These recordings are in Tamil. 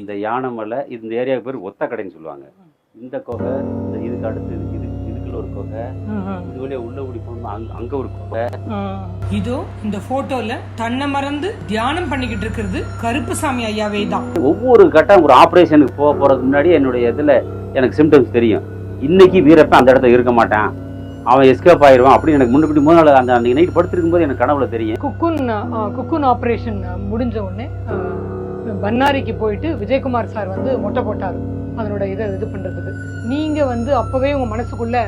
இந்த யானை மலை இந்த ஏரியாவுக்கு பேர் ஒத்த கடைன்னு சொல்லுவாங்க. இந்த குகை இந்த இதுக்கு அடுத்து இது இது இதுக்குள்ள ஒரு குகை இது வழியா உள்ள ஓடி போகணும் அங்க அங்க ஒரு குகை. இதோ இந்த போட்டோல தன்னை மறந்து தியானம் பண்ணிக்கிட்டு இருக்கிறது கருப்புசாமி ஐயாவே தான். ஒவ்வொரு கட்டம் ஒரு ஆப்ரேஷனுக்கு போக போறதுக்கு முன்னாடி என்னுடைய இதுல எனக்கு சிம்டம்ஸ் தெரியும். இன்னைக்கு வீரப்பன் அந்த இடத்துல இருக்க மாட்டான். அவன் எஸ்கேப் ஆயிடுவான் அப்படின்னு எனக்கு முன்னாடி முதல் நாள் அந்த அன்னைக்கு நைட் படுத்திருக்கும் போது எனக்கு கனவுல தெரியும். குக்குன் குக்குன் ஆப்ரேஷன் முடிஞ்ச உடனே பண்ணாரிக்கு பன்னாரிக்கு போயிட்டு விஜயகுமார் சார் வந்து மொட்டை போட்டார். அதனோட இதை இது பண்ணுறதுக்கு நீங்கள் வந்து அப்போவே உங்கள் மனசுக்குள்ள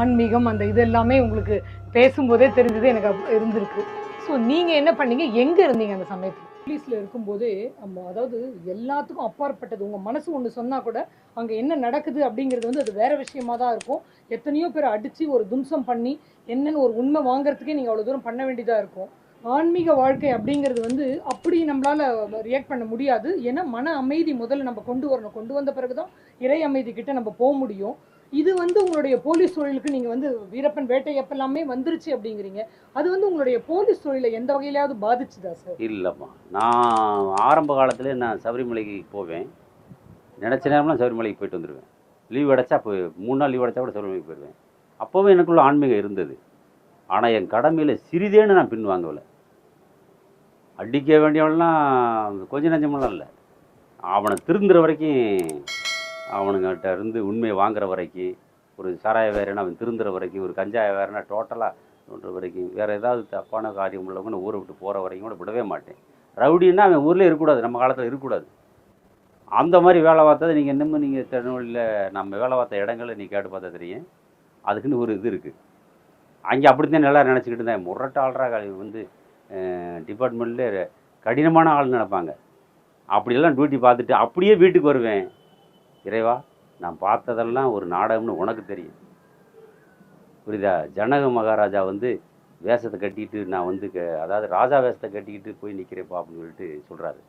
ஆன்மீகம் அந்த இது எல்லாமே உங்களுக்கு பேசும்போதே தெரிஞ்சது எனக்கு இருந்திருக்கு. ஸோ நீங்கள் என்ன பண்ணீங்க? எங்கே இருந்தீங்க அந்த சமயத்தில்? போலீஸில் இருக்கும்போதே நம்ம அதாவது எல்லாத்துக்கும் அப்பாற்பட்டது. உங்கள் மனசு ஒன்று சொன்னால் கூட அங்கே என்ன நடக்குது அப்படிங்கிறது வந்து அது வேற விஷயமா தான் இருக்கும். எத்தனையோ பேர் அடித்து ஒரு தும்சம் பண்ணி என்னன்னு ஒரு உண்மை வாங்குறதுக்கே நீங்கள் அவ்வளோ தூரம் பண்ண வேண்டியதாக இருக்கும். ஆன்மீக வாழ்க்கை அப்படிங்கிறது வந்து அப்படி நம்மளால் ரியாக்ட் பண்ண முடியாது. ஏன்னா மன அமைதி முதல்ல நம்ம கொண்டு வரணும். கொண்டு வந்த பிறகுதான் இறை அமைதி கிட்ட நம்ம போக முடியும். இது வந்து உங்களுடைய போலீஸ் தொழிலுக்கு நீங்கள் வந்து வீரப்பன் வேட்டையப்ப எல்லாமே வந்துருச்சு அப்படிங்கிறீங்க. அது வந்து உங்களுடைய போலீஸ் தொழிலை எந்த வகையிலாவது பாதிச்சுதா சார் இல்லைம்மா. நான் ஆரம்ப காலத்திலே நான் சபரிமலைக்கு போவேன். நினச்ச நேரம்லாம் சபரிமலைக்கு போயிட்டு வந்துடுவேன் லீவ் அடைச்சா போய் மூணு நாள் லீவ் அடைச்சா கூட சபரிமலைக்கு போயிடுவேன். அப்போவும் எனக்குள்ள ஆன்மீகம் இருந்தது. ஆனால் என் கடமையில் சிறிதேன்னு நான் பின் வாங்கவில்லை அடிக்க வேண்டியவள்லாம் கொஞ்ச நஞ்சமெல்லாம் இல்லை. அவனை திருந்துற வரைக்கும் அவனுங்கிட்ட இருந்து உண்மையை வாங்குற வரைக்கும் ஒரு சாராய வேறனா அவன் திருந்துற வரைக்கும் ஒரு கஞ்சாய வேறனா டோட்டலாக தோன்ற வரைக்கும் வேறு ஏதாவது தப்பான காரியம் உள்ளவங்க நான் ஊரை விட்டு போகிற வரைக்கும் கூட விடவே மாட்டேன். ரவுடின்னா அவன் ஊரில் இருக்கக்கூடாது நம்ம காலத்தில் இருக்கக்கூடாது. அந்த மாதிரி வேலை பார்த்தது நீங்கள் இன்னமும் நீங்கள் திருநெல்வேலியில் நம்ம வேலை பார்த்த இடங்களை நீ கேட்டு பார்த்தா தெரியும். அதுக்குன்னு ஒரு இது இருக்குது அங்கே அப்படித்தான் நல்லா நினச்சிக்கிட்டு இருந்தேன் முரட்ட ஆள்றா வந்து டிபார்ட்மெண்ட்டில் கடினமான ஆள் நினைப்பாங்க. அப்படியெல்லாம் டியூட்டி பார்த்துட்டு அப்படியே வீட்டுக்கு வருவேன். இறைவா நான் பார்த்ததெல்லாம் ஒரு நாடகம்னு உனக்கு தெரியும். புரியுதா? ஜனக மகாராஜா வந்து வேஷத்தை கட்டிக்கிட்டு நான் வந்து க அதாவது ராஜா வேஷத்தை கட்டிக்கிட்டு போய் நிற்கிறேப்பா அப்படின்னு சொல்லிட்டு சொல்கிறாரு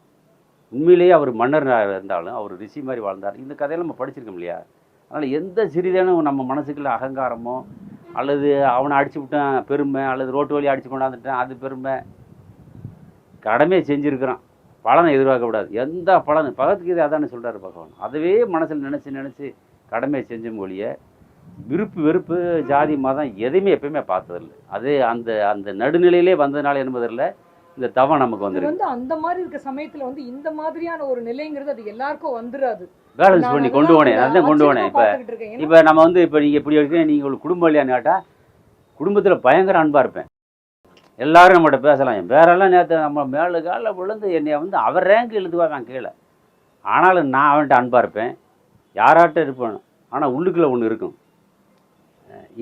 உண்மையிலேயே அவர் மன்னர் இருந்தாலும் அவர் ரிஷி மாதிரி வாழ்ந்தார். இந்த கதையெல்லாம் நம்ம படிச்சிருக்கோம் இல்லையா? அதனால் எந்த சிறிதேனும் நம்ம மனசுக்குள்ள அகங்காரமோ அல்லது அவனை அடிச்சு விட்டான் பெருமை அல்லது ரோட்டு வழி அடிச்சு கொண்டாந்துட்டான் அது பெருமை. கடமையை செஞ்சுருக்கிறான். பலனை எதிர்பார்க்கக்கூடாது. எந்த பலன் பகவத்கீதை அதானே சொல்கிறாரு பகவான். அதுவே மனசில் நினச்சி நினச்சி கடமையை செஞ்ச மொழிய விருப்பு வெறுப்பு ஜாதி மதம் எதையுமே எப்பயுமே பார்த்ததில்லை. அது அந்த அந்த நடுநிலையிலே வந்ததுனால என்பதில்லை. இந்த தவம் நமக்கு வந்துருக்கு. வந்து அந்த மாதிரி இருக்க சமயத்துல வந்து இந்த மாதிரியான ஒரு நிலைங்கிறது அது எல்லாருக்கும் வந்துராது. பேலன்ஸ் பண்ணி கொண்டு போனேன். அதான் கொண்டு போனேன் இப்போ. இப்போ நம்ம வந்து இப்போ நீங்கள் இப்படி இருக்கீங்க நீங்கள் ஒரு குடும்பம் இல்லையான்னு கேட்டால் குடும்பத்தில் பயங்கர அன்பாக இருப்பேன். எல்லாரும் நம்மகிட்ட பேசலாம். பேரெல்லாம் நேற்று நம்ம மேலு காலில் விழுந்து என்னை வந்து அவர் ரேங்க் எழுதுவாங்க கீழே. ஆனாலும் நான் அவன்கிட்ட அன்பாக இருப்பேன். யாராட்ட இருப்பேன். ஆனால் உள்ளுக்குள்ளே ஒன்று இருக்கும்.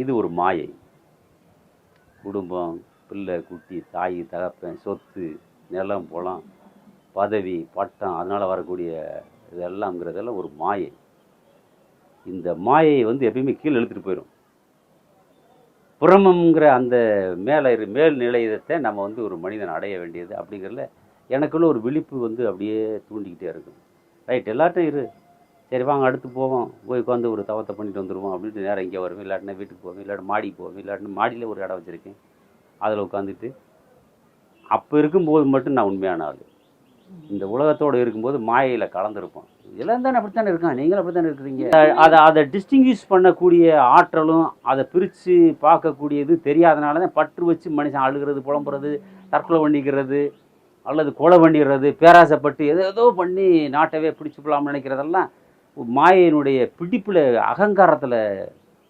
இது ஒரு மாயை. குடும்பம் பிள்ளை குட்டி தாய் தகப்பன் சொத்து நிலம் புலம் பதவி பட்டம் அதனால் வரக்கூடிய இதெல்லாம்ங்கிறதெல்லாம் ஒரு மாயை. இந்த மாயை வந்து எப்பயுமே கீழே இழுத்துட்டு போயிடும் புறமங்கிற அந்த மேலே இரு மேல் நிலையத்தை நம்ம வந்து ஒரு மனிதன் அடைய வேண்டியது அப்படிங்கிறதுல எனக்குள்ள ஒரு விழிப்பு வந்து அப்படியே தூண்டிக்கிட்டே இருக்கும் ரைட் எல்லாட்டும் இரு. சரி வாங்க அடுத்து போவோம். போய் உட்காந்து ஒரு தவத்தை பண்ணிட்டு வந்துடுவோம் அப்படின்ட்டு நேரம் இங்கே வருவேன் இல்லாட்டினா வீட்டுக்கு போவேன் இல்லாட்டி மாடிக்கு போவேன் இல்லாட்டினா மாடியில் ஒரு இடம் வச்சுருக்கேன். அதில் உட்காந்துட்டு அப்போ இருக்கும்போது மட்டும் நான் உண்மையான ஆள். இந்த உலகத்தோடு இருக்கும்போது மாயையில் கலந்துருப்போம். இதெல்லாம் தானே அப்படித்தானே இருக்கான்? நீங்களும் அப்படித்தானே இருக்கிறீங்க? அதை அதை டிஸ்டிங்விஷ் பண்ணக்கூடிய ஆற்றலும் அதை பிரித்து பார்க்கக்கூடியது தெரியாதனால தான் பற்று வச்சு மனுஷன் அழுகிறது புலம்புறது தற்கொலை பண்ணிக்கிறது அல்லது கொலை பண்ணிடுறது பேராசைப்பட்டு ஏதோ ஏதோ பண்ணி நாட்டவே பிடிச்சு போலாம்னு நினைக்கிறதெல்லாம் மாயையினுடைய பிடிப்பில் அகங்காரத்தில்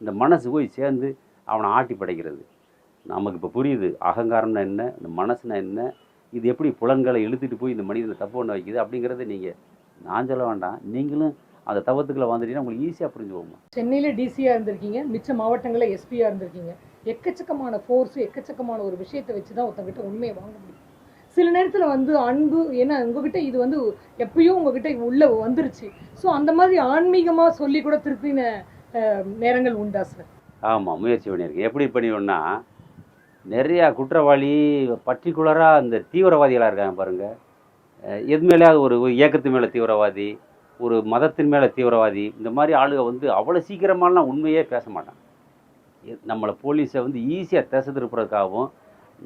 இந்த மனசு போய் சேர்ந்து அவனை ஆட்டி படைக்கிறது நமக்கு இப்போ புரியுது. அகங்காரம்னா என்ன? இந்த மனசுனா என்ன? இது எப்படி புலன்களை இழுத்துட்டு போய் இந்த மனிதனை தப்பு பண்ண வைக்குது அப்படிங்கிறத நீங்கள் நான் சொல்ல வேண்டாம். நீங்களும் அந்த தவத்துக்குள்ள வந்துட்டீங்கன்னா உங்களுக்கு ஈஸியாக புரிஞ்சு போகுமா சென்னையில டிசியா இருந்திருக்கீங்க. மிச்ச மாவட்டங்களில் எஸ்பியா இருந்திருக்கீங்க. எக்கச்சக்கமான ஃபோர்ஸ் எக்கச்சக்கமான ஒரு விஷயத்தை வச்சு தான் ஒருத்தங்கிட்ட உண்மையை வாங்க முடியும். சில நேரத்துல வந்து அன்பு ஏன்னா உங்ககிட்ட இது வந்து எப்பயோ உங்ககிட்ட உள்ள வந்துருச்சு. ஸோ அந்த மாதிரி ஆன்மீகமா சொல்லி கூட திருப்பின அஹ், நேரங்கள் உண்டா சார் ஆமாம் முயற்சி பண்ணியிருக்கேன். எப்படி பண்ணிடுவோம்னா நிறையா குற்றவாளி பர்டிகுலராக அந்த தீவிரவாதிகளாக இருக்காங்க பாருங்கள் எது மேலேயாவது ஒரு ஒரு இயக்கத்து மேலே தீவிரவாதி ஒரு மதத்தின் மேலே தீவிரவாதி இந்த மாதிரி ஆளுங்க வந்து அவ்வளோ சீக்கிரமாலாம் உண்மையே பேச மாட்டான் எ- நம்மளை போலீஸை வந்து ஈஸியாக தேச திருப்புறதுக்காகவும்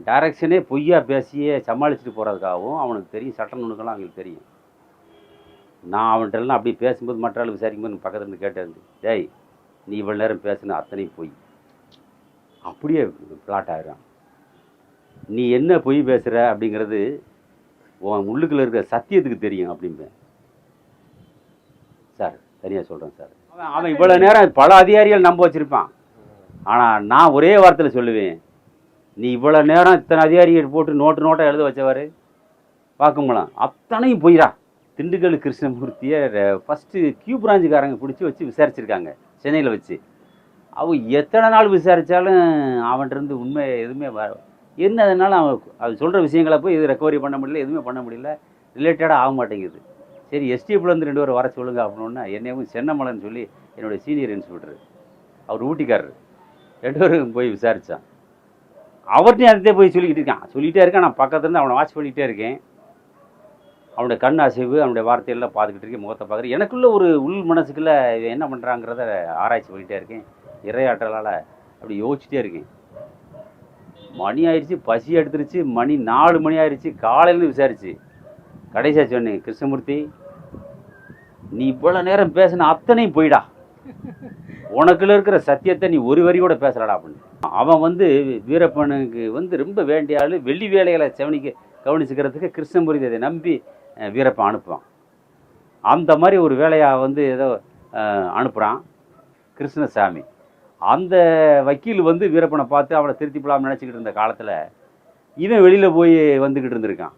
டைரக்ஷனே பொய்யா பேசியே சமாளிச்சுட்டு போகிறதுக்காகவும் அவனுக்கு தெரியும். சட்ட நுணுக்கெல்லாம் அவங்களுக்கு தெரியும். நான் அவன்கிட்டலாம் அப்படி பேசும்போது மற்ற ஆள் விசாரிக்கும்போது பக்கத்தில் இருந்து கேட்டேன் டேய் நீ இவ்வளோ நேரம் பேசுன அத்தனையும் பொய். அப்படியே பிளாட் ஆகிடும் நீ என்ன பொய் பேசுகிற அப்படிங்கிறது உன் உள்ளுக்குள்ள இருக்கிற சத்தியத்துக்கு தெரியும் அப்படிம்பேன். சார் தனியாக சொல்கிறேன் சார். அவன் அவன் இவ்வளோ நேரம் பல அதிகாரிகள் நம்ப வச்சுருப்பான். ஆனால் நான் ஒரே வார்த்தையில் சொல்லுவேன். நீ இவ்வளோ நேரம் இத்தனை அதிகாரிகள் போட்டு நோட்டு நோட்டை எழுத வச்சவாரு பார்க்கும்போலாம் அத்தனையும் பொய்ரா திண்டுக்கல் கிருஷ்ணமூர்த்தியை ஃபஸ்ட்டு கியூ பிராஞ்சுக்காரங்க பிடிச்சி வச்சு விசாரிச்சிருக்காங்க சென்னையில் வச்சு. அவ எத்தனை நாள் விசாரித்தாலும் அவன்கிட்ட உண்மை எதுவுமே வர என்ன அவன் அது சொல்கிற விஷயங்களை போய் இது ரெக்கவரி பண்ண முடியல எதுவுமே பண்ண முடியல. ரிலேட்டடாக ஆக மாட்டேங்குது. சரி எஸ்டிஎஃப்லேருந்து ரெண்டு பேரும் வர சொல்லுங்க அப்படின்னா என்னையும் சென்னமலைன்னு சொல்லி என்னுடைய சீனியர் இன்ஸ்பெக்டர் அவர் ஊட்டிக்காரர். ரெண்டு பேரும் போய் விசாரித்தான் அவர்கிட்டையும் அதே போய் சொல்லிக்கிட்டு இருக்கான். சொல்லிகிட்டே இருக்கேன். நான் பக்கத்துலேருந்து அவனை வாட்ச் பண்ணிகிட்டே இருக்கேன். அவனுடைய கண் அசைவு அவனுடைய வார்த்தையெல்லாம் பார்த்துக்கிட்டு இருக்கேன் முகத்தை பார்க்குறேன் எனக்குள்ள ஒரு உள் மனசுக்குள்ள என்ன பண்ணுறாங்கிறத ஆராய்ச்சி பண்ணிகிட்டே இருக்கேன். இறையாற்றலால் அப்படி யோசிச்சுட்டே இருக்கேன். மணி ஆயிடுச்சு பசி எடுத்துருச்சு மணி நாலு மணி ஆயிடுச்சு காலையிலேருந்து விசாரிச்சு. கடைசியாக சொன்னேன் கிருஷ்ணமூர்த்தி நீ இவ்வளோ நேரம் பேசின அத்தனையும் போயிடா. உனக்குள்ள இருக்கிற சத்தியத்தை நீ ஒரு வரியோட பேசலடா அப்படின்னு. அவன் வந்து வீரப்பனுக்கு வந்து ரொம்ப வேண்டிய ஆள் வெள்ளி வேலைகளை செவனிக்க கவனிச்சுக்கிறதுக்கு கிருஷ்ணமூர்த்தி அதை நம்பி வீரப்பன் அனுப்புவான். அந்த மாதிரி ஒரு வேலையாக வந்து ஏதோ அனுப்புகிறான் கிருஷ்ணசாமி. அந்த வக்கீல் வந்து வீரப்பனை பார்த்து அவனை திருத்திப்படாமல் நினச்சிக்கிட்டு இருந்த காலத்தில் இவன் வெளியில் போய் வந்துக்கிட்டு இருந்திருக்கான்.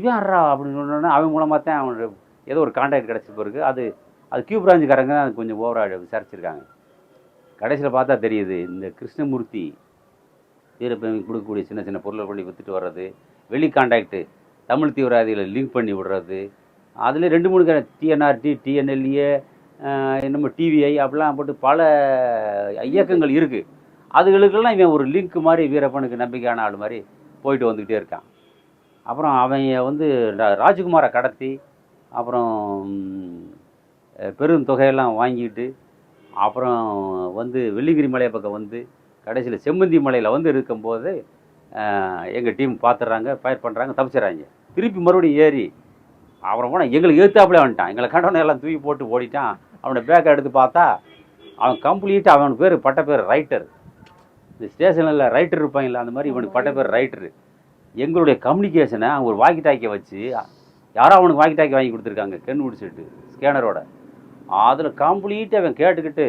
இவன் அறா அப்படின்னு சொன்னோன்னா அவன் மூலமாக தான் அவனோட ஏதோ ஒரு கான்டாக்ட் கிடச்ச பிறகு அது அது கியூ பிராஞ்சுக்காரங்க தான் அது கொஞ்சம் ஓவராக விசாரிச்சிருக்காங்க. கடைசியில் பார்த்தா தெரியுது இந்த கிருஷ்ணமூர்த்தி வீரப்பன் கொடுக்கக்கூடிய சின்ன சின்ன பொருளை பண்ணி விற்றுட்டு வர்றது வெளி கான்டாக்டு தமிழ் தீவிரவாதிகளை லிங்க் பண்ணி விடுறது. அதில் ரெண்டு மூணு டிஎன்ஆர்டி டிஎன்எல்ஏ என்னமோ டிவிஐ அப்படிலாம் போட்டு பல இயக்கங்கள் இருக்குது அதுகளுக்கெல்லாம் இவன் ஒரு லிங்க் மாதிரி வீரப்பனுக்கு நம்பிக்கையான ஆள் மாதிரி போயிட்டு வந்துக்கிட்டே இருக்கான். அப்புறம் அவன் வந்து ராஜ்குமாரை கடத்தி அப்புறம் பெரும் தொகையெல்லாம் வாங்கிட்டு அப்புறம் வந்து வெள்ளிங்கிரி மலை பக்கம் வந்து கடைசியில் செம்மந்தி மலையில் வந்து இருக்கும்போது எங்கள் டீம் பார்த்துட்றாங்க ஃபயர் பண்ணுறாங்க தப்பிச்சிடறாங்க. திருப்பி மறுபடியும் ஏறி அப்புறம் போனால் எங்களுக்கு ஏற்றாப்புல வந்துட்டான். எங்களை கண்டவனை எல்லாம் தூக்கி போட்டு ஓடிட்டான். அவனோட பேக்கை எடுத்து பார்த்தா அவன் கம்ப்ளீட்டாக அவனுக்கு பேர் பட்ட பேர் ரைட்டர் இந்த ஸ்டேஷனில் ரைட்டர் இருப்பாங்கல்ல அந்த மாதிரி இவனுக்கு பட்ட பேர் ரைட்டரு எங்களுடைய கம்யூனிகேஷனை அவங்க ஒரு வாக்கி டாக்கியை வச்சு யாரோ அவனுக்கு வாக்கி டாக்கி வாங்கி கொடுத்துருக்காங்க கென் முடிச்சுட்டு ஸ்கேனரோட அதில் கம்ப்ளீட்டாக அவன் கேட்டுக்கிட்டு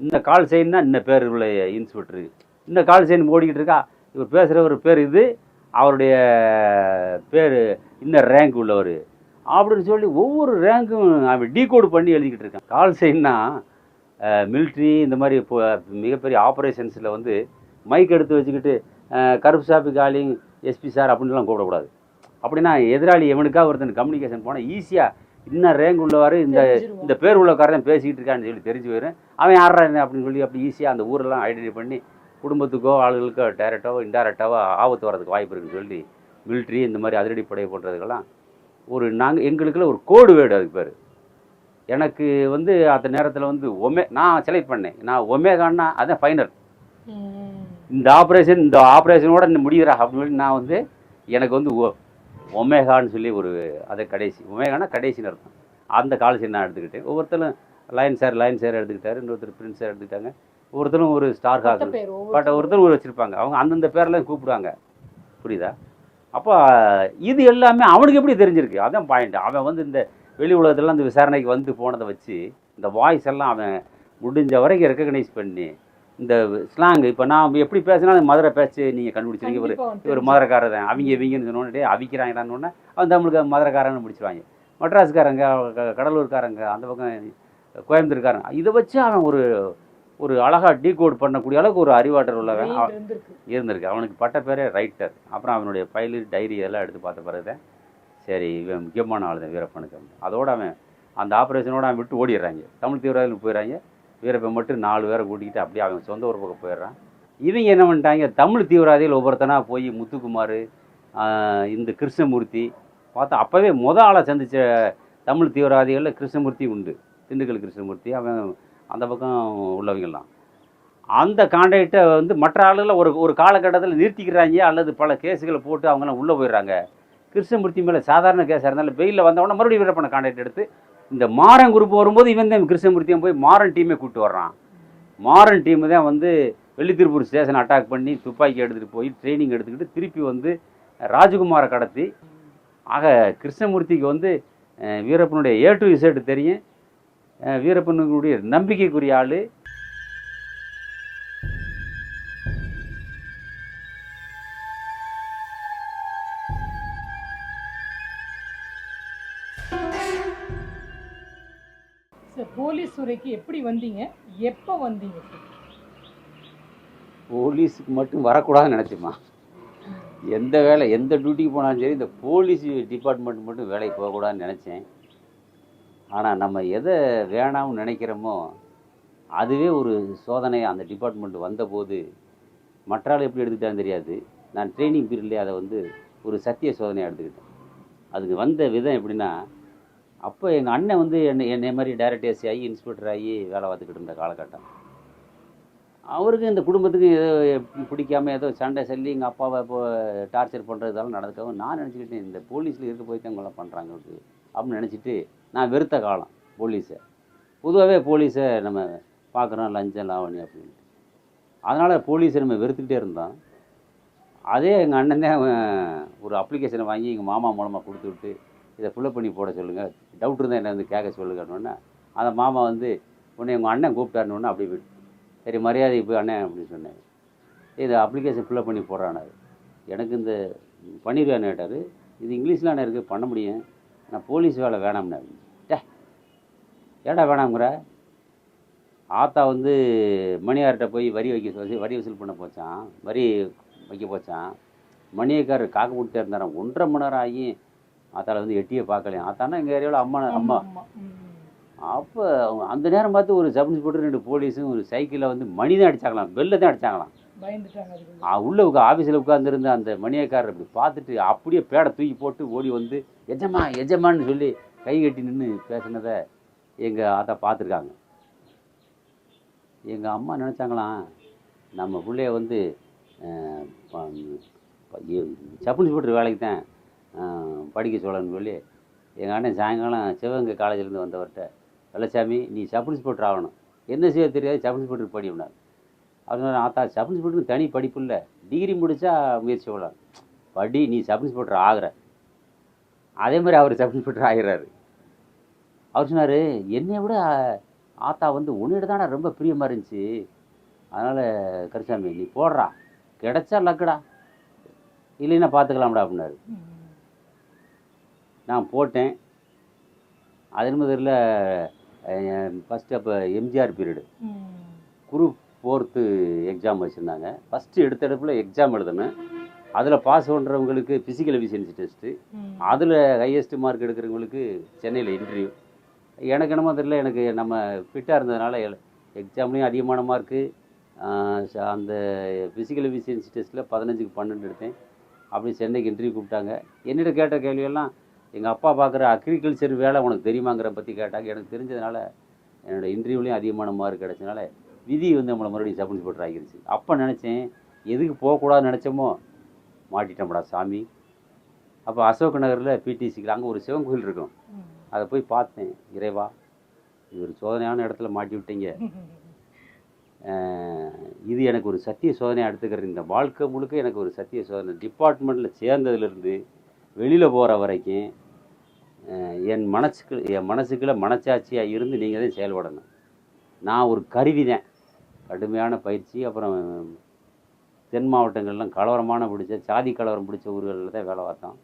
இந்த கால் செயின்னா இந்த பேர் உள்ள இன்ஸ்பெக்டரு இந்த கால் செயின் ஓடிக்கிட்டு இருக்கா இவர் பேசுகிற ஒரு பேர் இது அவருடைய பேர் இந்த ரேங்க் உள்ளவர். அப்படின்னு சொல்லி ஒவ்வொரு ரேங்க்கும் அவன் டீகோடு பண்ணி எழுதிக்கிட்டு இருக்கான். கால் செய்யணும்னா மிலிட்ரி இந்த மாதிரி இப்போ மிகப்பெரிய ஆப்ரேஷன்ஸில் வந்து மைக் எடுத்து வச்சுக்கிட்டு கருப்பு சாப்பி காலிங் எஸ்பி சார் அப்படின்லாம் கூப்பிடக்கூடாது. அப்படின்னா எதிராளி எவனுக்காக ஒருத்தன் கம்யூனிகேஷன் போனால் ஈஸியாக இன்னும் ரேங்க் உள்ளவாறு இந்த இந்த பேர் உள்ளக்காரன் பேசிக்கிட்டு இருக்கான்னு சொல்லி தெரிஞ்சு போயிடும் அவன் யாரா அப்படின்னு சொல்லி அப்படி ஈஸியாக அந்த ஊரெல்லாம் ஐடென்டிஃபை பண்ணி குடும்பத்துக்கோ ஆளுகளுக்கோ டைரெக்டாவோ இன்டைரக்டாவோ ஆபத்து வரதுக்கு வாய்ப்பு இருக்குன்னு சொல்லி மிலிட்ரி இந்த மாதிரி அதிரடிப்படை போன்றதுக்கெல்லாம் ஒரு நாங்கள் எங்களுக்குள்ள ஒரு கோடு வேர்டு அதுக்கு பேர். எனக்கு வந்து அந்த நேரத்தில் வந்து ஒமே நான் செலக்ட் பண்ணேன். நான் ஒமேகான்னா அதான் ஃபைனல் இந்த ஆப்ரேஷன் இந்த ஆப்ரேஷனோட முடிகிறா அப்படின்னு சொல்லி நான் வந்து எனக்கு வந்து ஒ ஒமேகான்னு சொல்லி ஒரு அதை கடைசி ஒமேகானா கடைசின்னு அர்த்தம் அந்த காலேஜ் நான் எடுத்துக்கிட்டேன். ஒவ்வொருத்தரும் லைன் சார் லைன் சார் எடுத்துக்கிட்டாரு. இன்னொருத்தர் பிரின்ஸ் சார் எடுத்துக்கிட்டாங்க. ஒவ்வொருத்தரும் ஒரு ஸ்டார் ஹாக் பட் ஒருத்தர் ஒரு வச்சுருப்பாங்க. அவங்க அந்தந்த பேர்லாம் கூப்பிடுவாங்க. புரியுதா? அப்போ இது எல்லாமே அவனுக்கு எப்படி தெரிஞ்சிருக்கு? அதான் பாயிண்ட் அவன் வந்து இந்த வெளி உலகத்துல இந்த விசாரணைக்கு வந்து போனதை வச்சு இந்த வாய்ஸ் எல்லாம் அவன் முடிஞ்ச வரைக்கும் ரெக்கக்னைஸ் பண்ணி இந்த ஸ்லாங் இப்போ நான் எப்படி பேசினாலும் மதுரை பேச்சு நீங்கள் கண்டுபிடிச்சிருங்க இவர் இவர் மதுரைக்காரர் தான் அவங்க இவங்கன்னு சொன்னோன்னே அவிக்கிறாங்கடான்னு அவன் தமிழுக்கு மதுரைக்காரன்னு முடிச்சிருவாங்க. மெட்ராஸ்காரங்க கடலூர்காரங்க அந்த பக்கம் கோயம்புத்தூர்காரங்க இதை வச்சு அவன் ஒரு ஒரு அழகாக டீகோட் பண்ணக்கூடிய அளவுக்கு ஒரு அறிவாற்றல் உள்ளவன் இருந்திருக்கு. அவனுக்கு பட்ட பேரே ரைட்டர் அப்புறம் அவனுடைய ஃபைலு டைரி எல்லாம் எடுத்து பார்த்த பிறகு தான் சரி இவன் முக்கியமான ஆள் தான் வீரப்பனுக்கு. அதோட அவன் அந்த ஆப்ரேஷனோட அவன் விட்டு ஓடிடுறாங்க. தமிழ் தீவிரவாதிகள் போயிடுறாங்க. வீரப்பன் மட்டும் நாலு பேரை கூட்டிக்கிட்டு அப்படியே அவன் சொந்த ஊர் பக்கம் போயிடுறான். இவங்க என்ன பண்ணிட்டாங்க? தமிழ் தீவிரவாதிகள் ஒவ்வொருத்தனா போய் முத்துக்குமார் இந்த கிருஷ்ணமூர்த்தி பார்த்தா அப்போவே முத ஆளை சந்திச்ச தமிழ் தீவிரவாதிகளில் கிருஷ்ணமூர்த்தி உண்டு. திண்டுக்கல் கிருஷ்ணமூர்த்தி அவன் அந்த பக்கம் உள்ளவங்கெல்லாம் அந்த கான்டாக்டை வந்து மற்ற ஆளுகளை ஒரு ஒரு காலகட்டத்தில் நிறுத்திக்கிறாங்க அல்லது பல கேஸுகளை போட்டு அவங்களாம் உள்ளே போயிடுறாங்க. கிருஷ்ணமூர்த்தி மேலே சாதாரண கேஸாக இருந்தாலும் வெயிலில் வந்தவொடனே மறுபடியும் வீரப்பனை கான்டாக்ட் எடுத்து இந்த மாறன் குரூப் வரும்போது இவன் தான் கிருஷ்ணமூர்த்தியும் போய் மாறன் டீமே கூப்பிட்டு வர்றான். மாறன் டீம் தான் வந்து வெள்ளித்திருப்பூர் ஸ்டேஷன் அட்டாக் பண்ணி துப்பாக்கி எடுத்துகிட்டு போய் ட்ரைனிங் எடுத்துக்கிட்டு திருப்பி வந்து ராஜகுமாரை கடத்தி. ஆக கிருஷ்ணமூர்த்திக்கு வந்து வீரப்பனுடைய ஏ டு இசைட்டு தெரியும். வீரப்பனுடைய நம்பிக்கைக்குரிய ஆள். சார் போலீஸ் துறைக்கு எப்படி வந்தீங்க? எப்போ வந்தீங்க போலீஸுக்கு மட்டும் வரக்கூடாதுன்னு நினச்சிம்மா. எந்த வேலை எந்த டியூட்டிக்கு போனாலும் சரி இந்த போலீஸ் டிபார்ட்மெண்ட் மட்டும் வேலைக்கு போகக்கூடாதுன்னு நினச்சேன். ஆனால் நம்ம எதை வேணாம்னு நினைக்கிறோமோ அதுவே ஒரு சோதனை அந்த டிபார்ட்மெண்ட் வந்தபோது மற்ற ஆள் எப்படி எடுத்துக்கிட்டான்னு தெரியாது. நான் ட்ரைனிங் பீரியட்லேயே அதை வந்து ஒரு சத்திய சோதனையாக எடுத்துக்கிட்டேன். அதுக்கு வந்த விதம் எப்படின்னா அப்போ எங்கள் அண்ணன் வந்து என்னை என்னை மாதிரி டைரக்ட் ஏசி ஆகி இன்ஸ்பெக்டர் ஆகி வேலை பார்த்துக்கிட்டு இருந்த காலகட்டம். அவருக்கு இந்த குடும்பத்துக்கு ஏதோ பிடிக்காம ஏதோ சண்டை சொல்லி எங்கள் அப்பாவை இப்போ டார்ச்சர் பண்ணுறதால நடந்துக்காம நான் நினச்சிக்கிட்டேன் இந்த போலீஸில் இருக்க போய் தான் கொலை பண்ணுறாங்க அப்படின்னு நினச்சிட்டு நான் வெறுத்த காலம் போலீஸை. பொதுவாகவே போலீஸை நம்ம பார்க்குறோம் லஞ்சம் லாவணி அப்படின்ட்டு அதனால் போலீஸை நம்ம வெறுத்துக்கிட்டே இருந்தோம். அதே எங்கள் அண்ணன் தான் அவன் ஒரு அப்ளிகேஷனை வாங்கி எங்கள் மாமா மூலமாக கொடுத்து விட்டு இதை ஃபுல்லப் பண்ணி போட சொல்லுங்கள் டவுட் இருந்தால் என்ன வந்து கேட்க சொல்லுங்கன்னொன்னே அந்த மாமா வந்து உடனே உங்கள் அண்ணன் கூப்பிட்டாருன்னு அப்படி போயிட்டு சரி மரியாதை போய் அண்ணன் அப்படின்னு சொன்னேன் இது அப்ளிகேஷன் ஃபில்லப் பண்ணி போடுறானாரு. எனக்கு இந்த பண்ணிடுவேன்னு கேட்டார் இது இங்கிலீஷில் அண்ணன் இருக்குது பண்ண முடியும். நான் போலீஸ் வேலை வேணாம்னு டே ஏடா வேணாங்கிற ஆத்தா வந்து மணியார்கிட்ட போய் வரி வைக்க சொல்லி வரி வசூல் பண்ண போச்சான் வரி வைக்க போச்சான் மணியக்காரர் காக்க முடிட்டே இருந்தாராம் ஒன்றரை மணி நேரம் ஆகி ஆத்தால வந்து எட்டியே பார்க்கலையாம் ஆத்தானா எங்கள் ஏரியாவில் அம்மா அம்மா. அப்போ அந்த நேரம் பார்த்து ஒரு சப் இன்ஸ்பெக்டர் ரெண்டு போலீஸும் ஒரு சைக்கிளில் வந்து மணி தான் அடிச்சாங்களாம். பெல்ல தான் ஆ, உள்ள உட்கா ஆஃபீஸில் உட்காந்துருந்த அந்த மணியக்காரர் இப்படி பார்த்துட்டு அப்படியே பேடை தூக்கி போட்டு ஓடி வந்து எஜமா எஜமான்னு சொல்லி கை கட்டி நின்று பேசினதை எங்கள் ஆத்தா பார்த்துருக்காங்க எங்கள் அம்மா நினச்சாங்களாம் நம்ம பிள்ளைய வந்து அஹ், இன்ஸ்பெக்டர் வேலைக்கு தான் படிக்க சொல்லணும்னு சொல்லி எங்கள் அண்ணன் சாயங்காலம் சிவகங்கை காலேஜ்லேருந்து வந்தவர்கிட்ட வெள்ளச்சாமி நீ சப் இன்ஸ்பெக்டர் ஆகணும். என்ன செய்ய தெரியாது சப் இன்ஸ்பெக்டர் படி அப்படின்னாரு. அவர் ஆத்தா சப் இன்ஸ்பெக்டருக்கு தனி படிப்பு இல்லை. டிகிரி முடித்தா முயற்சி பண்ணலாம். படி நீ சப் இன்ஸ்பெக்டர் ஆகிற. அதே மாதிரி அவர் சப் இன்ஸ்பெக்டர் ஆகிறாரு அவர் சொன்னார் என்னை விட ஆத்தா வந்து உன்னிட தானே ரொம்ப பிரியமாக இருந்துச்சு. அதனால் கருசாமி நீ போடுறா. கிடைச்சா லக்குடா. இல்லைன்னா பார்த்துக்கலாம்டா அப்படின்னாரு. நான் போட்டேன். அது என்னமோ தெரியல ஃபஸ்ட்டு அப்போ MGR period. Group fourth exam வச்சுருந்தாங்க. ஃபஸ்ட்டு எடுத்த இடத்துல எக்ஸாம் எழுதணும் அதில் பாஸ் பண்ணுறவங்களுக்கு ஃபிசிக்கல் எஃபிஷியன்சி டெஸ்ட்டு. அதில் ஹையஸ்ட் மார்க் எடுக்கிறவங்களுக்கு சென்னையில் இன்டர்வியூ எனக்கு என்னமோ தெரியல எனக்கு நம்ம ஃபிட்டாக இருந்ததுனால எக்ஸாம்லேயும் அதிகமான மார்க்கு அந்த ஃபிசிக்கல் எஃபிஷியன்சி டெஸ்ட்டில் பதினஞ்சுக்கு பன்னெண்டு எடுத்தேன். அப்படி சென்னைக்கு இன்டர்வியூ கூப்பிட்டாங்க. என்னிட்ட கேட்ட கேள்வியெல்லாம் எங்கள் அப்பா பார்க்குற அக்ரிகல்ச்சர் வேலை உனக்கு தெரியுமாங்கிற பற்றி கேட்டாங்க. எனக்கு தெரிஞ்சதுனால என்னோடய இன்டர்வியூலையும் அதிகமான மார்க் கிடைச்சனால விதி வந்து நம்மளை மறுபடியும் சப் இன்ஸ்பெக்டர் ஆகிருச்சு அப்போ நினச்சேன் எதுக்கு போகக்கூடாதுன்னு நினச்சோமோ மாட்டிட்டோம்டா சாமி. அப்போ அசோக் நகரில் பிடிசிக்கு அங்கே ஒரு சிவன் கோயில் இருக்கும். அதை போய் பார்த்தேன். இறைவா இது ஒரு சோதனையான இடத்துல மாட்டி விட்டீங்க. இது எனக்கு ஒரு சத்திய சோதனையாக எடுத்துக்கிறேன் இந்த வாழ்க்கை முழுக்க எனக்கு ஒரு சத்திய சோதனை. டிபார்ட்மெண்ட்டில் சேர்ந்ததுலேருந்து வெளியில் போகிற வரைக்கும் என் மனசுக்கு என் மனசுக்குள்ள மனச்சாட்சியாக இருந்து நீங்கள் தான் செயல்படணும். நான் ஒரு கருவி தான் கடுமையான பயிற்சி அப்புறம் தென் மாவட்டங்கள்லாம் கலவரமான பிடிச்ச சாதி கலவரம் பிடிச்ச ஊர்களில் தான் வேலை பார்த்தோம்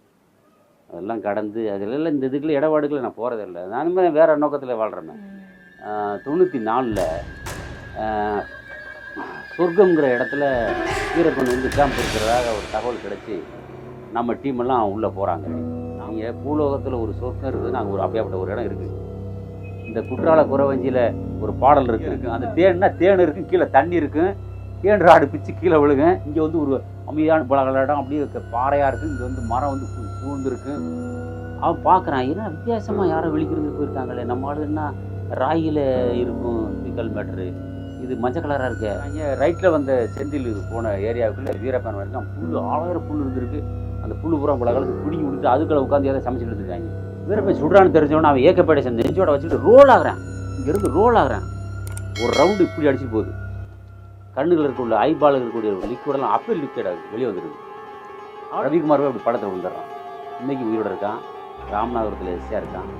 அதெல்லாம் கடந்து அதிலெல்லாம் இந்த இதுக்குள்ள இடபாடுகளை நான் போகிறதில்ல நானுமே வேறு நோக்கத்தில் வாழ்கிறேன். தொண்ணூற்றி நாலில் சொர்க்கம்ங்கிற இடத்துல வீரப்பன் வந்து கேம்ப் இருக்கிறதாக ஒரு தகவல் கிடைச்சி நம்ம டீம் எல்லாம் உள்ளே போகிறாங்க நீங்கள் பூலோகத்தில் ஒரு சொர்க்கம் இருக்குது. நாங்கள் ஒரு அப்படியாப்பட்ட ஒரு இடம் இருக்குது. இந்த குற்றால குறவஞ்சியில் ஒரு பாடல் இருக்கு. இருக்கு. அந்த தேன்னா தேன் இருக்கும் கீழே தண்ணி இருக்கும் ஏன் ராடு பிச்சு கீழே விழுங்க இங்கே வந்து ஒரு அமைதியான பல இடம் அப்படியே இருக்க பாறையாக இருக்குது இங்கே வந்து மரம் வந்து சூழ்ந்துருக்கு அவன் பார்க்குறான் ஏன்னா வித்தியாசமாக யாரோ விழிக்கிறது போயிருக்காங்களே? நம்ம ஆளு என்ன ராயில் இருக்கும் சிக்கல் மேட்ரு? இது மஞ்சள் கலராக இருக்கு. அங்கே ரைட்டில் வந்த செந்தில் போன ஏரியாவுக்குள்ளே வீரப்பன் வரைக்கும் புல் ஆயிரம் புல் இருந்திருக்கு. அந்த புல் பூரா பல காலத்துக்கு பிடிங்கி விட்டுட்டு அதுக்குள்ள உட்காந்து ஏதாவது சமைச்சு எடுத்துருக்காங்க வீரப்பன் சுடுறான்னு தெரிஞ்சவொன்னே அவன் ஏக்கப்பேடை நெஞ்சோட வச்சுட்டு ரோல் ஆகுறான். இங்கேருந்து ரோல் ஆகுறான். ஒரு ரவுண்டு இப்படி அடிச்சு போகுது. கண்ணுகள் இருக்கக்கூடிய ஐபால் இருக்கக்கூடிய லிக்விடெல்லாம் அப்பே லிக்விட் ஆகுது வெளியே வந்துடுது. ரவிக்குமார் அப்படி படத்தில் விழுந்துடுறான். இன்னைக்கு உயிரோட இருக்கான். ராமநாதபுரத்தில் எஸ்சியாக இருக்கான்.